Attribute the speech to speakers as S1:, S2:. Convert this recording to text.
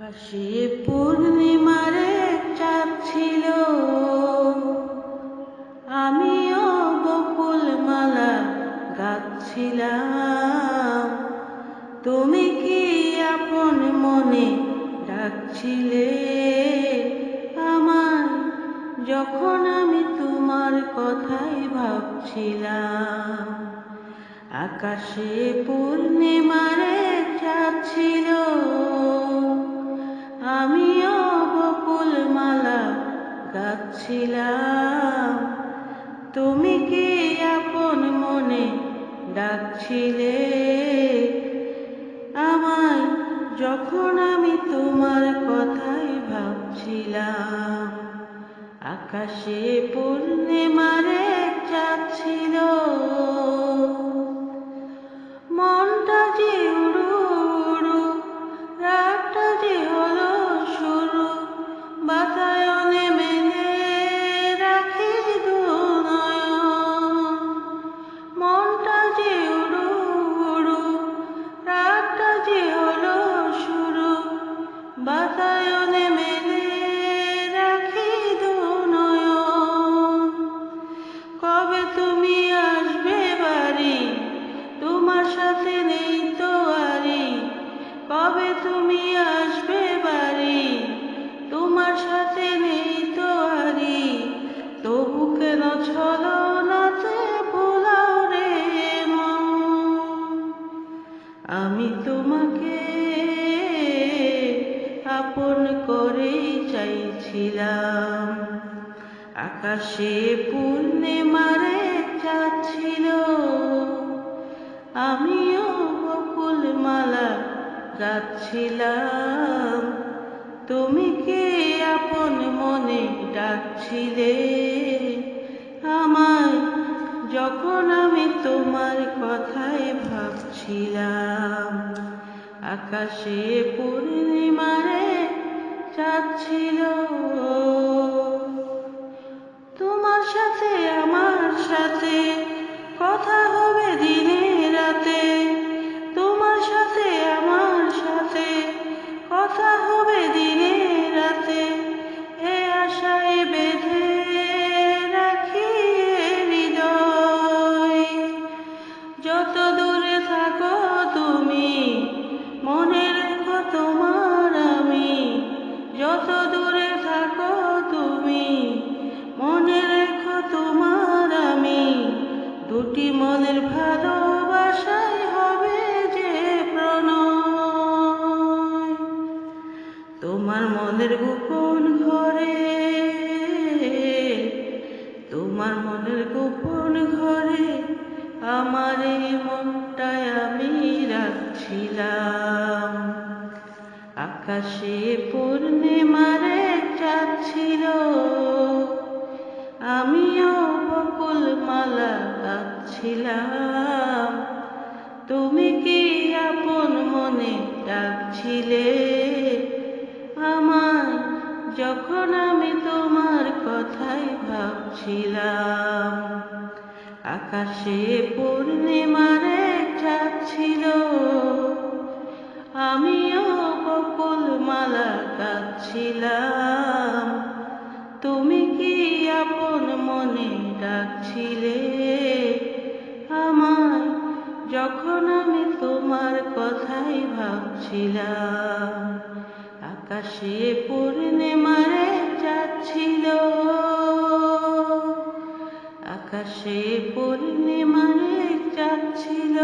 S1: আকাশে পূর্ণিমার চাঁদ ছিল। আমিও বকুল মালা গাচ্ছিলাম তুমি কি আপন মনে ডাকছিলে? আমার যখন আমি তোমার কথাই ভাবছিলাম, আকাশে পূর্ণিমার এক চাঁদ ছিল। গাচ্ছিলাম তুমি কি আপন মনে ডাকছিলে? আমায় যখন আমি তোমার কথাই ভাবছিলাম, আকাশে পূর্ণিমার এক কেন ছলো নাচে ভোলাও রে আমি তোমাকে আপন করেই চাইছিলাম। আকাশে পূর্ণিমার চাঁদ আমিও বকুল মালা গাচ্ছিলাম। তুমি কি আপন মনে ডাকছিলে? আমায় যখন আমি তোমার কথাই ভাবছিলাম আকাশে পূর্ণিমারে চাচ্ছিল ছিল তোমার সাথে আমার সাথে দুটি মনের ভালোবাসায় হবে যে প্রণয়। তোমার মনের গোপন ঘরে, তোমার মনের গোপন ঘরে আমার এই মনটায় আমি রাখছিলাম। আকাশে পূর্ণিমার চাঁদ আমিও মালা গাচ্ছিলাম তুমি কি আপন মনে ডাকছিলে? আমার যখন আমি তোমার কথাই ভাবছিলাম, আকাশে পূর্ণিমার এক চাঁদ ছিল। আমিও বকুল মালা গাচ্ছিলাম তুমি কি আপন মনে ডাকছিলে। আমায় যখন আমি তোমার কথাই ভাবছিলাম আকাশে পূর্ণিমারে যাচ্ছিল। আকাশে পূর্ণিমারে যাচ্ছিল।